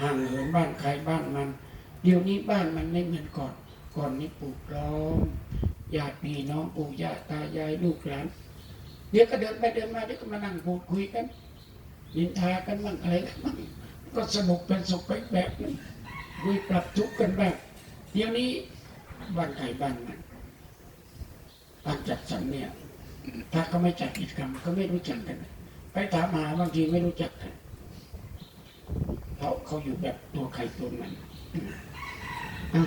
ห่างเหินบ้านใครบ้านมัน เดี๋ยวนี้บ้านมันไม่เหมือนก่อน ก่อนนี้ปลูกล้อมญาติพี่น้องปู่ย่าตายายลูกหลานเดี๋ยวก็เดินไปเดินมาเดี๋ยวก็มานั่งพูดคุยกันนินทากันบ้างอะไรกันบ้างก็สนุกเป็นสุขไปแบบนึงคุยปรับทุกข์กันแบ้างเดี๋ยวนี้บ้านใครบ้านมันบ้านจัดสรรเนี่ย ถ้าเขาไม่จัดกิจกรรมก็ไม่รู้จักกัน ไปถามหาบางทีไม่รู้จักกัน เพราะเขาอยู่แบบตัวใครตัวมันอะ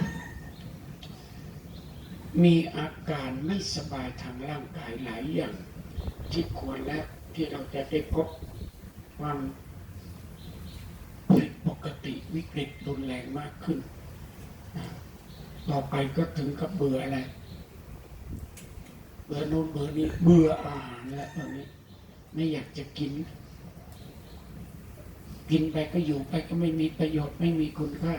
มีอาการไม่สบายทางร่างกายหลายอย่าง ที่ควรและที่เราจะได้พบความผิดปกติวิกฤตรุนแรงมากขึ้นอะต่อไปก็ถึงกับเบื่ออะไร เบื่อโน่นเบื่อนี้เบื่ออาหารแล้วตอนนี้ ไม่อยากจะกิน กินไปก็อยู่ไปก็ไม่มีประโยชน์ไม่มีคุณค่า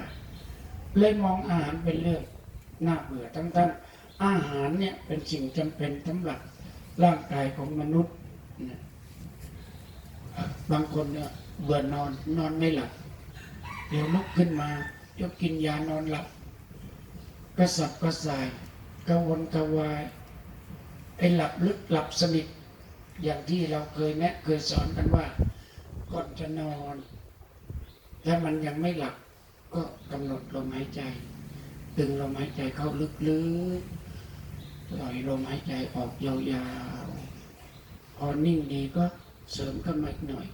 เลยมองอาหารเป็นเรื่องน่าเบื่อทั้งๆอาหารเนี่ยเป็นสิ่งจำเป็นสำหรับร่างกายของมนุษย์บางคนเนี่ยเบื่อนอนนอนไม่หลับเดี๋ยวลุกขึ้นมาจะกินยานอนหลับกระสับกระส่ายกระวนกระวายไอ้หลับลึกหลับสนิทอย่างที่เราเคยแนะเคยสอนกันว่าก่อนจะนอน ถ้ามันยังไม่หลับก็กำหนดลมหายใจ ดึงลมหายใจเข้าลึกๆปล่อยลมหายใจออกยาวๆพอนิ่งดีก็เสริมขึ้นมาหน่อย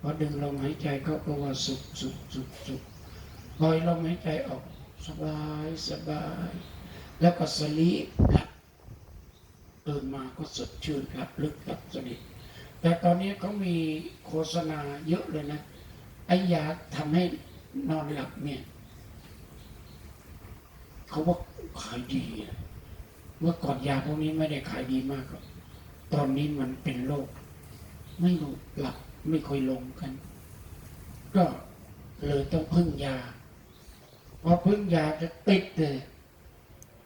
พอดึงลมหายใจเข้าก็ว่าสุขสุขสุขสุขปล่อยลมหายใจออกสบายสบาย แล้วก็สลีปหลับตื่นมาก็สดชื่นหลับลึกหลับสนิทแต่ตอนนี้เขามีโฆษณาเยอะเลยนะ ไอ้ยาทำให้นอนหลับเนี่ย เขาว่าขายดี เมื่อก่อนยาพวกนี้ไม่ได้ขายดีมากหรอกตอนนี้มันเป็นโรคไม่หลับไม่ค่อยลงกัน ก็เลยต้องพึ่งยาพอพึ่งยาจะติดเลย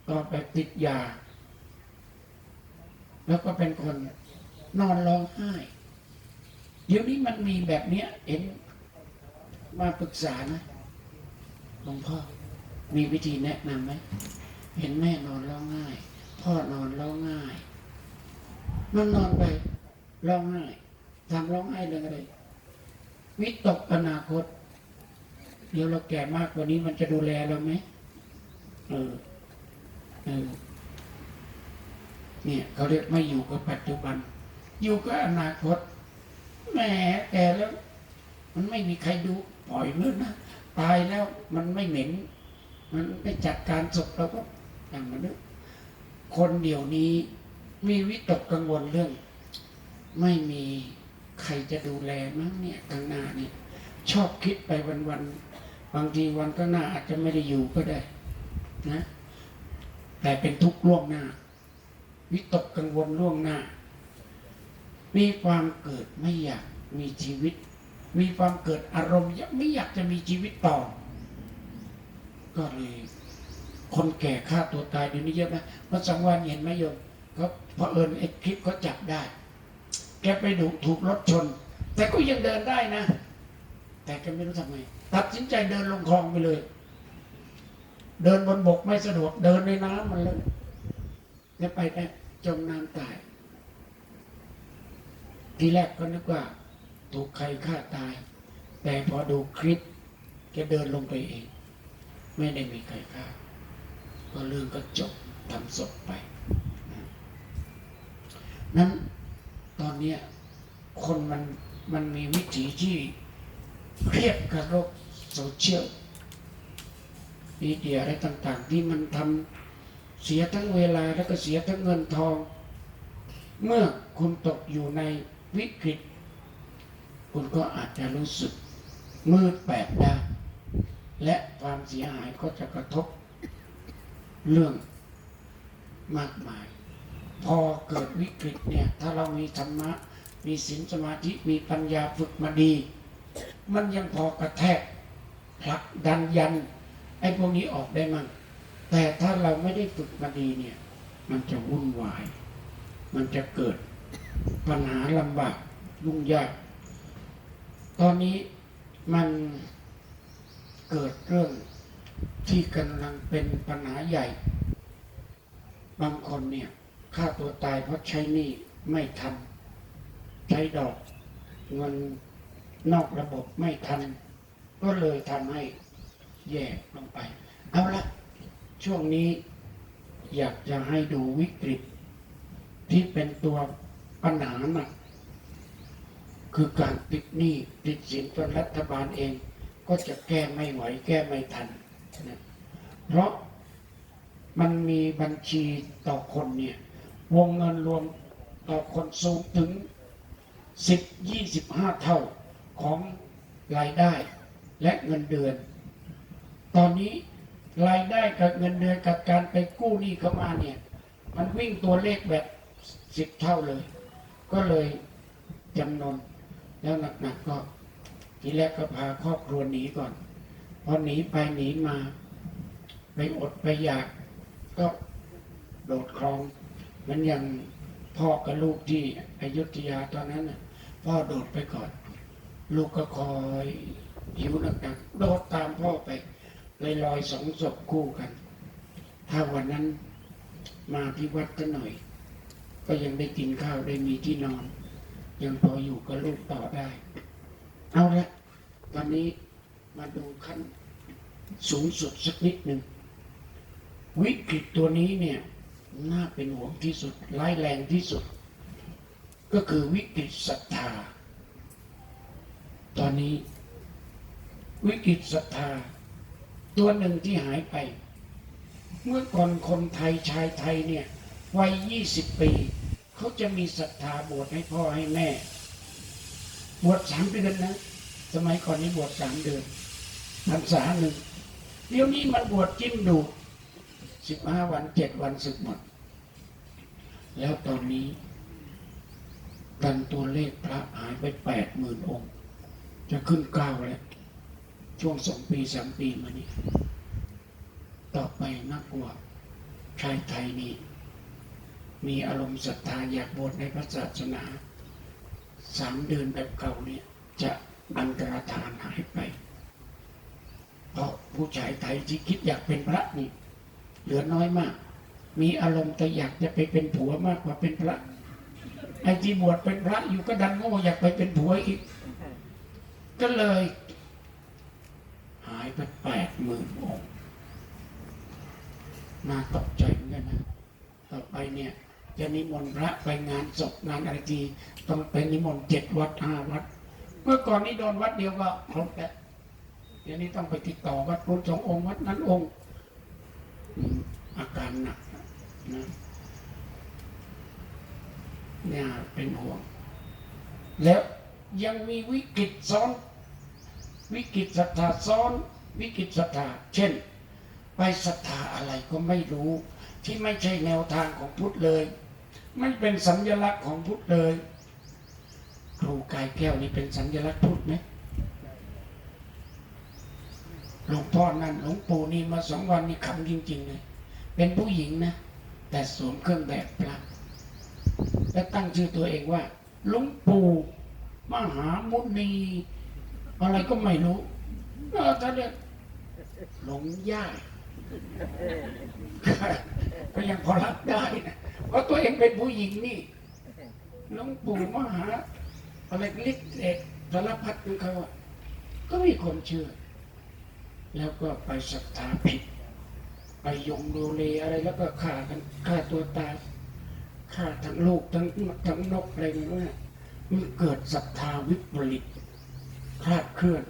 ก็ไปติดยา แล้วก็เป็นคนนอนร้องไห้ เดี๋ยวนี้มันมีแบบเนี้ยเห็น มาปรึกษานะหลวงพ่อมีวิธีแนะนำไหมเห็นแม่นอนร้องไห้พ่อนอนร้องไห้มันนอนไปร้องไห้ทำร้องไห้เรื่องอะไรวิตกอนาคต เดี๋ยวเราแก่มากกว่านี้มันจะดูแลเราไหมเออเออเนี่ยเขาเรียกไม่อยู่กับปัจจุบัน อยู่กับอนาคตแหมแก่แล้ว มันไม่มีใครดู ปล่อยมันนะตายแล้วมันไม่เหม็น มันไปจัดการศพเราก็อย่างนั้นนะคนเดี๋ยวนี้มีวิตกกังวลเรื่อง ไม่มีใครจะดูแลมั้งเนี่ยข้างหน้าเนี่ยชอบคิดไปวันๆบางทีวันข้างหน้าอาจจะไม่ได้อยู่ก็ได้นะ แต่เป็นทุกข์ล่วงหน้า วิตกกังวลล่วงหน้า มีความเกิดไม่อยากมีชีวิต มีความเกิดอารมณ์ยากไม่อยากจะมีชีวิตต่อ ก็เลยคนแก่ฆ่าตัวตายเดี๋ยวนี้เยอะนะมื่อสองวันเห็นไหมโยมเขาพอเอิญไอ้คลิปเขาจับได้ แกไปดูถูกรถชน แต่ก็ยังเดินได้นะ แต่แกไม่รู้ทำไมตัดสินใจเดินลงคลองไปเลย เดินบนบกไม่สะดวกเดินในน้ำมันเลยแล้วไปได้จมน้ำตาย ทีแรกก็นึกว่า ถูกใครฆ่าตาย แต่พอดูคลิปแกเดินลงไปเอง ไม่ได้มีใครฆ่าก็เรื่องก็จบทำศพไป นั้นตอนนี้คนมันมันมีวิถีที่เครียดกับโลกโซเชียลมีเดียอะไรต่างๆ ที่มันทำเสียทั้งเวลาแล้วก็เสียทั้งเงินทอง เมื่อคุณตกอยู่ในวิกฤต คุณก็อาจจะรู้สึกมืดแปดด้านและความเสียหายก็จะกระทบเรื่องมากมาย พอเกิดวิกฤตเนี่ย ถ้าเรามีธรรมะ มีศีลสมาธิมีปัญญาฝึกมาดี มันยังพอกระแทกผลักดันยันไอ้พวกนี้ออกได้มั่งแต่ถ้าเราไม่ได้ฝึกมาดีเนี่ย มันจะวุ่นวาย มันจะเกิดปัญหาลำบากยุ่งยาก ตอนนี้มันเกิดเรื่องที่กำลังเป็นปัญหาใหญ่ บางคนเนี่ยฆ่าตัวตายเพราะใช้หนี้ไม่ทัน ใช้ดอกเงินนอกระบบไม่ทัน ก็เลยทำให้แย่ลงไป เอาละช่วงนี้อยากจะให้ดูวิกฤต ที่เป็นตัวปัญหาหนัก คือการติดหนี้ติดสินจนรัฐบาลเอง ก็จะแก้ไม่ไหวแก้ไม่ทันนะเพราะมันมีบัญชีต่อคนเนี่ยวงเงินรวมต่อคนสูงถึง 10 25 เท่าของรายได้และเงินเดือน ตอนนี้รายได้กับเงินเดือนกับการไปกู้หนี้เข้ามาเนี่ยมันวิ่งตัวเลขแบบสิบเท่าเลย ก็เลยจำนน แล้วหนักๆก็ทีแรกก็พาครอบครัวหนีก่อน พอหนีไปหนีมา ไปอดไปอยาก ก็โดดคลองเหมันอย่างพ่อกับลูกที่อยุธยาตอนนั้นพ่อโดดไปก่อน ลูกก็คอยหิวหนักๆโดดตามพ่อไปเลยลอยสองศพคู่กัน ถ้าวันนั้นมาที่วัดกันหน่อย ก็ยังได้กินข้าวได้มีที่นอน ยังพออยู่กับลูกต่อได้ เอาละตอนนี้มาดูขั้นสูงสุดสักนิดหนึ่ง วิกฤตตัวนี้เนี่ยน่าเป็นห่วงที่สุดร้ายแรงที่สุด ก็คือวิกฤตศรัทธา ตอนนี้ วิกฤตศรัทธา ตัวหนึ่งที่หายไป เมื่อก่อนคนไทยชายไทยเนี่ยวัยยี่สิบปี เขาจะมีศรัทธาบวชให้พ่อให้แม่ บวชสามเดือนนะ สมัยก่อนนี้บวชสามเดือนพรรษาหนึ่งเดี๋ยวนี้มันบวชจิ้มดูสิบห้าวันเจ็ดวันสึกหมด แล้วตอนนี้กันตัวเลขพระหายไปแปดหมื่นองค์ จะขึ้นเก้าแล้ว ช่วงสองปีสามปีมานี้ ต่อไปน่ากลัวชายไทยนี่ มีอารมณ์ศรัทธาอยากบวชในพระศาสนาสามเดือนแบบเก่าเนี่ยจะอันตรธานหายไป เพราะผู้ชายไทยที่คิดอยากเป็นพระนี่ เหลือน้อยมาก มีอารมณ์แต่อยากจะไปเป็นผัวมากกว่าเป็นพระไอ้ที่บวชเป็นพระอยู่ก็ดันโง่อยากไปเป็นผัวอีก ก็เลย หายไปแปดหมื่นองค์น่าตกใจเหมือนกันนะ ต่อไปเนี่ย จะนิมนต์พระไปงานศพงานอะไรทีต้องไปนิมนต์เจ็ดวัดห้าวัด เมื่อก่อนนี้โดนวัดเดียวก็ครบแล้วเดี๋ยวนี้ต้องไปติดต่อวัดรุ่นสององค์วัดนั้นองค์อืมอาการหนักนะเนี่ยเป็นห่วง แล้วยังมีวิกฤตซ้อน วิกฤตศรัทธาซ้อน วิกฤตศรัทธาเช่น ไปศรัทธาอะไรก็ไม่รู้ ที่ไม่ใช่แนวทางของพุทธเลย ไม่เป็นสัญลักษณ์ของพุทธเลย ครูกายแก้วนี่เป็นสัญลักษณ์พุทธไหมหลวงพ่อนั่นหลวงปู่นี่มาสองวันนี่ขำจริงๆเลยเป็นผู้หญิงนะ แต่สวมเครื่องแบบพระและตั้งชื่อตัวเองว่าหลวงปู่มหามุนีอะไรก็ไม่รู้เออถ้าเรียกหลงย่าก็ยังพอรับได้นะ เพราะตัวเองเป็นผู้หญิงนี่หลวงปู่มหาอะไรลิกเอกสารพัดของเขาก็มีคนเชื่อ แล้วก็ไปศรัทธาผิด ไปยงโดเลอะไรแล้วก็ฆ่ากันฆ่าตัวตายฆ่าทั้งลูกทั้งทั้งนกอะไรอย่างเงี้ยมันเกิดศรัทธาวิปริตคลาดเคลื่อน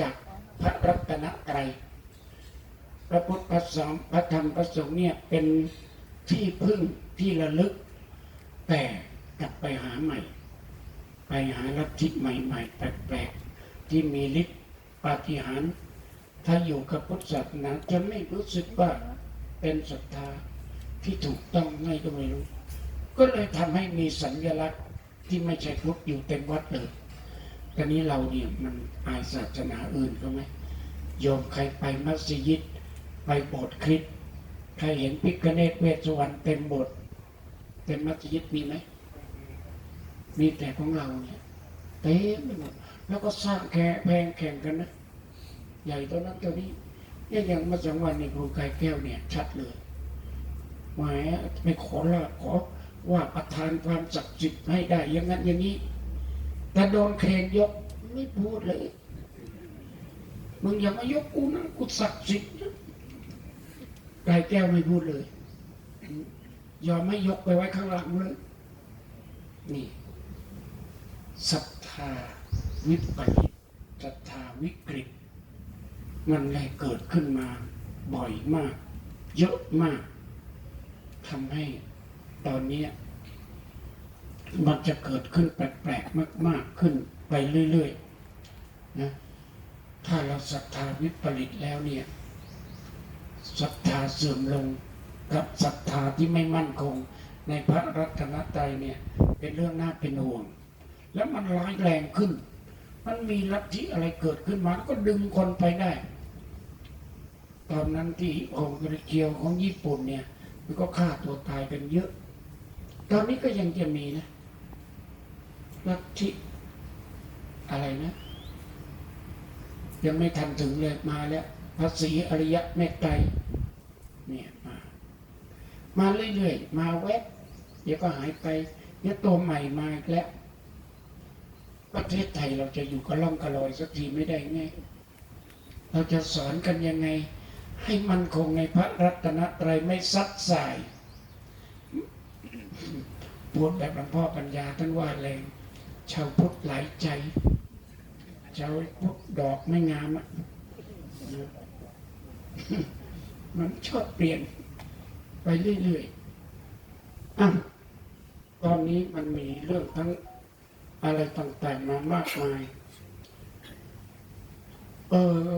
จากพระรัตนตรัยพระพุทธพระสงฆ์พระธรรมพระสงฆ์เนี่ยเป็น ที่พึ่งที่ระลึก แต่กลับไปหาใหม่ ไปหาลัทธิใหม่ๆ แปลกๆ ที่มีฤทธิ์ปาฏิหาริย์ถ้าอยู่กับพุทธศาสนาจะไม่รู้สึกว่าเป็นศรัทธาที่ถูกต้องไงก็ไม่รู้ ก็เลยทำให้มีสัญลักษณ์ที่ไม่ใช่พุทธอยู่เต็มวัดเลยตอนนี้เราเนี่ยมันอายศาสนาอื่นก็ไหมโยมใครไปมัสยิด ไปโบสถ์คริสต์ ใครเห็นพิกเนตเวสุวรรณเต็มบสถ์เต็มมัสยิดมีไหม มีแต่ของเราเนี่ยเต็มไปหมดแล้วก็สร้างแค่แพงแข่งกันนะ ใหญ่ตัวนั้นตัวนี้เนี่ยอย่างมาสองวันในครูกายแก้วเนี่ย ชัดเลยหมายไม่ขอละขอว่าประทานความศักดิ์สิทธิ์ให้ได้ อย่างนั้นอย่างนี้ แต่โดนเครนยกไม่พูดเลย มึงอย่ามายกกูนะกูศักดิ์สิทธิ์ กายแก้วไม่พูดเลย ยอมไม่ยกไปไว้ข้างหลังเลยนี่ศรัทธาวิปริตศรัทธาวิกฤต มันเลยเกิดขึ้นมา บ่อยมาก เยอะมากทำให้ตอนนี้ มันจะเกิดขึ้นแปลกๆมาก ๆขึ้นไปเรื่อยๆนะถ้าเราศรัทธาวิปริตแล้วเนี่ย ศรัทธาเสื่อมลง กับศรัทธาที่ไม่มั่นคง ในพระรัตนตรัยเนี่ยเป็นเรื่องน่าเป็นห่วง แล้วมันร้ายแรงขึ้น มันมีลัทธิอะไรเกิดขึ้นมาก็ดึงคนไปได้ ตอนนั้นที่องค์กระเกียวของญี่ปุ่นเนี่ยมันก็ฆ่าตัวตายกันเยอะ ตอนนี้ก็ยังจะมีนะลัทธิอะไรนะ ยังไม่ทันถึงเลยมาแล้วภาษีอริยะเมตไตร มาเรื่อยๆ มาแวบเดี๋ยวก็หายไปเดี๋ยวตัวใหม่มาอีกแล้ว ประเทศไทยเราจะอยู่กระล่องกระลอยสักทีไม่ได้ไงเราจะสอนกันยังไง ให้มันคงในพระรัตนตรัยไม่ซัดสายพูดแบบหลวงพ่อปัญญาท่านว่าแรงชาวพุทธหลายใจชาวพุทธดอกไม่งามอะมันชอบเปลี่ยน ไปเรื่อยๆอะตอนนี้มันมีเรื่องทั้งอะไรต่างๆมามากมาย เออ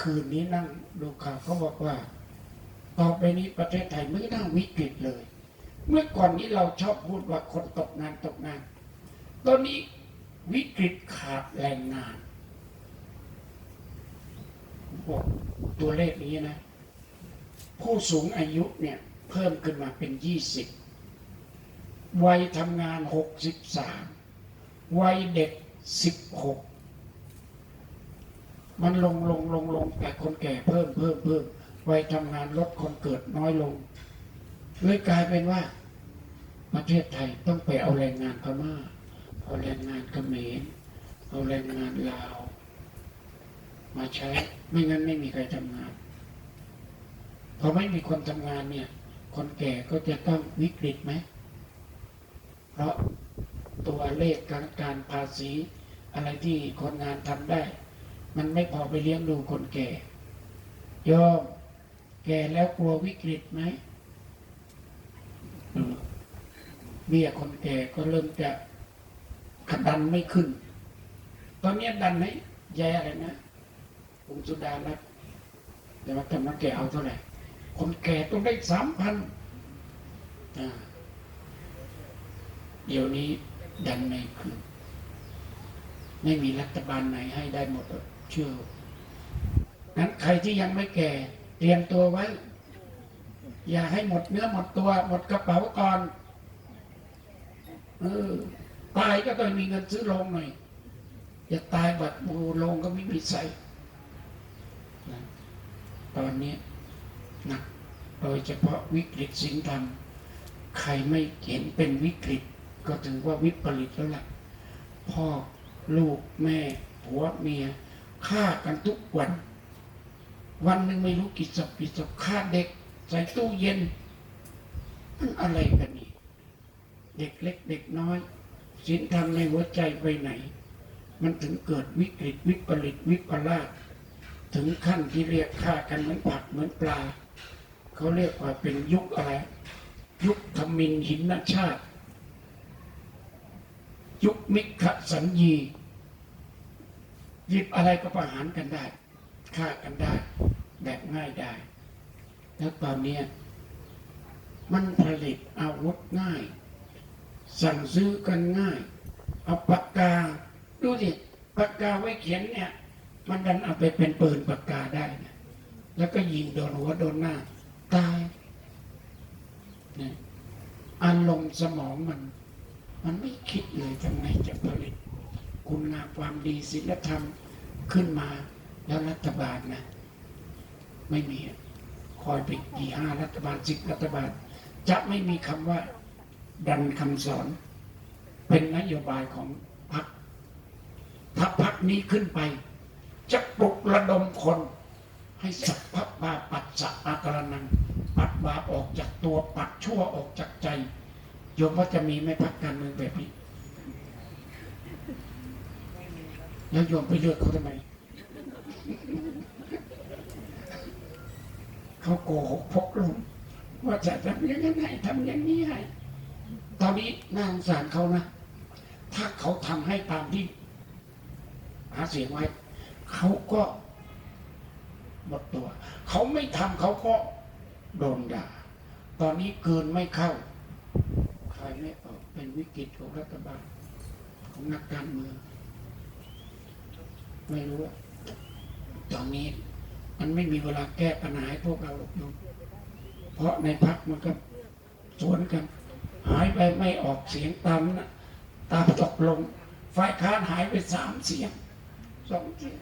คืนนี้นั่งดูข่าวเขาบอกว่า ต่อไปนี้ประเทศไทยไม่น่าวิกฤตเลย เมื่อก่อนนี้เราชอบพูดว่าคนตกงานตกงาน ตอนนี้วิกฤตขาดแรงงานบอกตัวเลขนี้นะ ผู้สูงอายุเนี่ย เพิ่มขึ้นมาเป็นยี่สิบวัยทำงานหกสิบสามวัยเด็กสิบหกมันลงลงลงลงแต่คนแก่เพิ่มเพิ่มเพิ่มวัยทำงานลดคนเกิดน้อยลงเลยกลายเป็นว่า ประเทศไทยต้องไปเอาแรงงานพม่าเอาแรงงานเขมรเอาแรงงานลาว มาใช้ไม่งั้นไม่มีใครทำงานพอไม่มีคนทำงานเนี่ย คนแก่ก็จะต้องวิกฤตไหม เพราะตัวเลขการการภาษีอะไรที่คนงานทำได้ มันไม่พอไปเลี้ยงดูคนแก่โยมแก่แล้วกลัววิกฤตไหมเบี้ยคนแก่ก็เริ่มจะขดันไม่ขึ้น ตอนนี้ดันไหมยายอะไรนะคุณสุดารัตแต่ว่าทำนักแก่เอาเท่าไหร่ คนแก่ต้องได้สามพันเดี๋ยวนี้ดันไม่ขึ้น ไม่มีรัฐบาลไหนให้ได้หมดเชื่อนั้นใครที่ยังไม่แก่ เตรียมตัวไว้ อย่าให้หมดเนื้อหมดตัว หมดกระเป๋าก่อนเออตายก็ต้องมีเงินซื้อโรงหน่อย อย่าตายบัดบูโรงก็ไม่มีใส่ตอนนี้ นักโดยเฉพาะวิกฤตสินธรรม ใครไม่เห็นเป็นวิกฤต ก็ถือว่าวิปริตแล้วล่ะ พ่อลูกแม่ผัวเมียฆ่ากันทุกวัน วันหนึ่งไม่รู้กี่ศพกี่ศพฆ่าเด็ก ใส่ตู้เย็น มันอะไรกันนี่ เด็กเล็กเด็กน้อยศีลธรรมในหัวใจไปไหน มันถึงเกิดวิกฤตวิปริตวิปลาสถึงขั้นที่เรียกฆ่ากันเหมือนผักเหมือนปลา เขาเรียกว่าเป็นยุคอะไร ยุคธมินหินชาติ ยุคมิขสัญญีหยิบอะไรก็ประหารกันได้ฆ่ากันได้ แบบง่ายได้ แล้วตอนเนี้ยมันผลิตอาวุธง่าย สั่งซื้อกันง่าย เอาปากกา ดูสิปากกาไว้เขียนเนี่ย มันดันเอาไปเป็นปืนปากกาได้นะแล้วก็ยิงโดนหัวโดนหน้า ตายเนี่ยอารมณ์สมองมัน มันไม่คิดเลยทำไงจะผลิต คุณงามความดีศีลธรรมขึ้นมา แล้วรัฐบาลนะ ไม่มีคอยไปกี่ห้ารัฐบาลสิบรัฐบาล จะไม่มีคำว่า ดันคำสอน เป็นนโยบายของพรรคถ้าพรรคนี้ขึ้นไป จะปลุกระดมคน ให้สัพพะบาปัสสะอาการนัง ปัดบาปออกจากตัวปัดชั่วออกจากใจโยมว่าจะมีไหม่พักการเมืองแบบนี้ แล้วโยมไปเลือกเขาทำไมเขาโกหกพกลงว่าจะทำอย่างนั้นให้ทำอย่างนี้ให้ตอนนี้น่าสงสารเขานะ ถ้าเขาทำให้ตามที่ หาเสียงไว้ เขาก็หมดตัว เขาไม่ทำเขาก็ โดนด่า ตอนนี้เกินไม่เข้า ใครไม่ออกเป็นวิกฤตของรัฐบาล ของนักการเมือง ไม่รู้อะตอนนี้มันไม่มีเวลาแก้ปัญหาให้พวกเราหรอกโยมเพราะในพักมันก็สวนกัน หายไปไม่ออกเสียงตามนะตามตกลง ฝ่ายค้านหายไปสามเสียงสองเสียง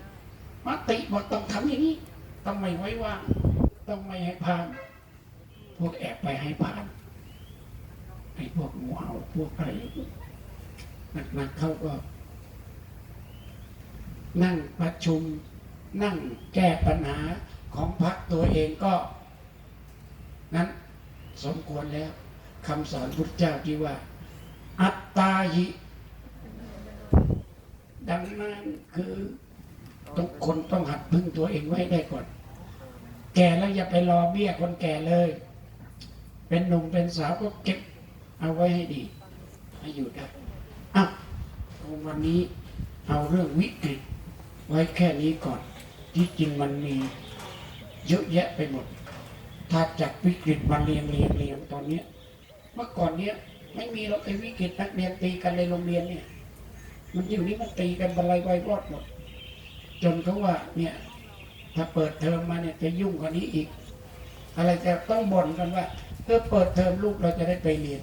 มติบอกต้องทำอย่างนี้ ต้องไม่ไว้ว่างต้องไม่ให้ผ่าน พวกแอบไปให้ผ่านไอ้พวกงูเห่าพวกอะไรหนักๆเขาก็ นั่งประชุม นั่งแก้ปัญหาของพรรคตัวเองก็ นั้นสมควรแล้วคำสอนพุทธเจ้าที่ว่า อัตตาหิ ดังนั้นคือทุกคนต้องหัดพึ่งตัวเองไว้ได้ก่อน แก่แล้วอย่าไปรอเบี้ยคนแก่เลย เป็นหนุ่มเป็นสาวก็เก็บเอาไว้ให้ดี ให้อยู่ได้อ้าววันนี้เอาเรื่องวิกฤตไว้แค่นี้ก่อน ที่จริงมันมีเยอะแยะไปหมด ถ้าจากวิกฤตมาเรียงเรียงเรียงตอนเนี้ยเมื่อก่อนเนี้ยไม่มีหรอกไอ้วิกฤตนักเรียนตีกันในโรงเรียนเนี่ย มันอยู่นี้มันตีกันบรรลัยไวรอดหมด จนเขาว่าเนี่ยถ้าเปิดเทอมมาเนี่ยจะยุ่งกว่านี้อีก อะไรจะต้องบ่นกันว่า พื่อเปิดเทอมลูกเราจะได้ไปเรียน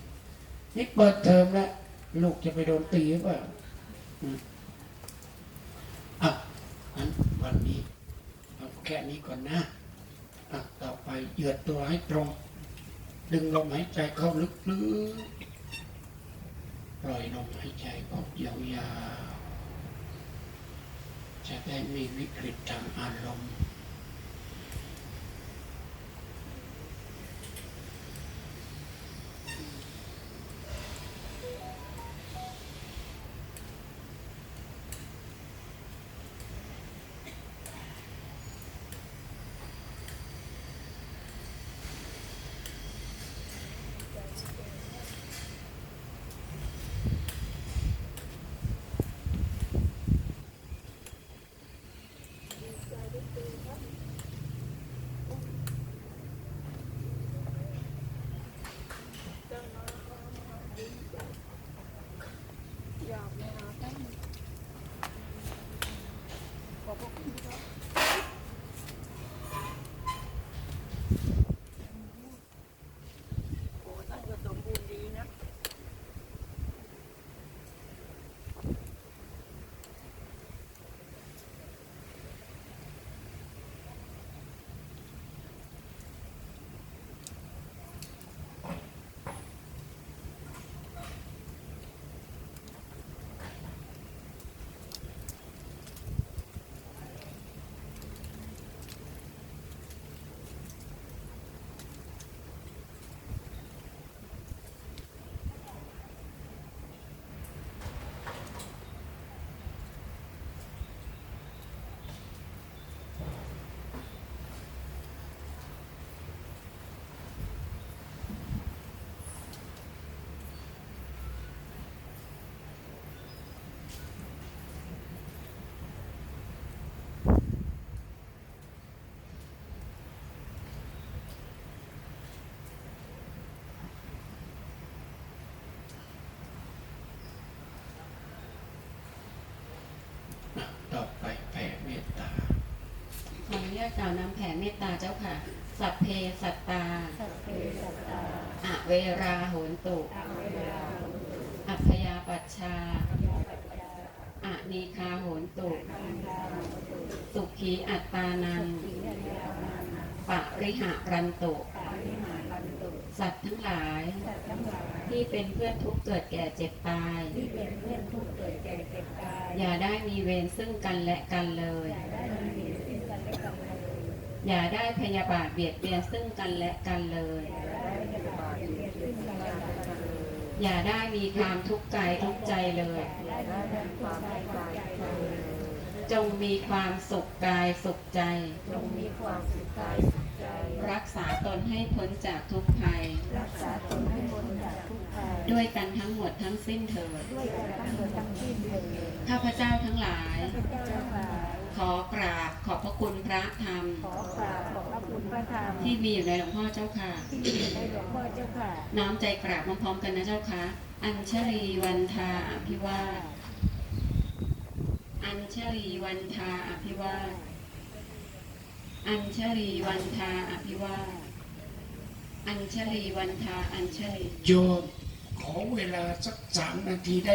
นี่เปิดเทอมแล้วลูกจะไปโดนตีหรือเปล่าอะงั้นวันนี้เอาแค่นี้ก่อนนะอะต่อไปเหยือดตัวให้ตรง ดึงลมหายใจเข้าลึกๆ ปล่อยลมหายใจออกยาวๆ จะได้ไมีวิกฤตทางอารมณ์ กล่าวนำแผ่เมตตาเจ้าค่ะ สัพเพสัตตา อเวราโหนตุอัพยาปัชชาอะนีคาโหนตุสุขีอัตตานังปะริหารันตุสัตว์ทั้งหลาย ที่เป็นเพื่อนทุกข์เกิดแก่เจ็บตาย อย่าได้มีเวรซึ่งกันและกันเลย อย่าได้พยาบาทเบียดเบียนซึ่งกันและกันเลย อย่าได้มีความทุกข์กายทุกใจเลย จงมีความสุขกายสุขใจ จงมีความสุขกายสุขใจ รักษาตนให้พ้นจากทุกภัย รักษาตนให้พ้นจากทุกภัย ด้วยกันทั้งหมดทั้งสิ้นเถิดด้วยกันทั้งหมดทั้งสิ้นเถิดข้าพเจ้าทั้งหลายพระเจ้าทั้งหลายขอกราบขอบพระคุณพระธรรม ขอกราบขอบพระคุณพระธรรม ที่มีอยู่ในหลวงพ่อเจ้าค่ะ ที่มีในหลวงพ่อเจ้าค่ะ น้อมใจกราบพร้อมๆกันนะเจ้าค่ะ อัญชลีวันทาอภิวาทอัญชลีวันทาอภิวาท อัญชลีวันทาอภิวาอัญชลีวันทาอัญชลี โยมขอเวลาสักสามนาทีได้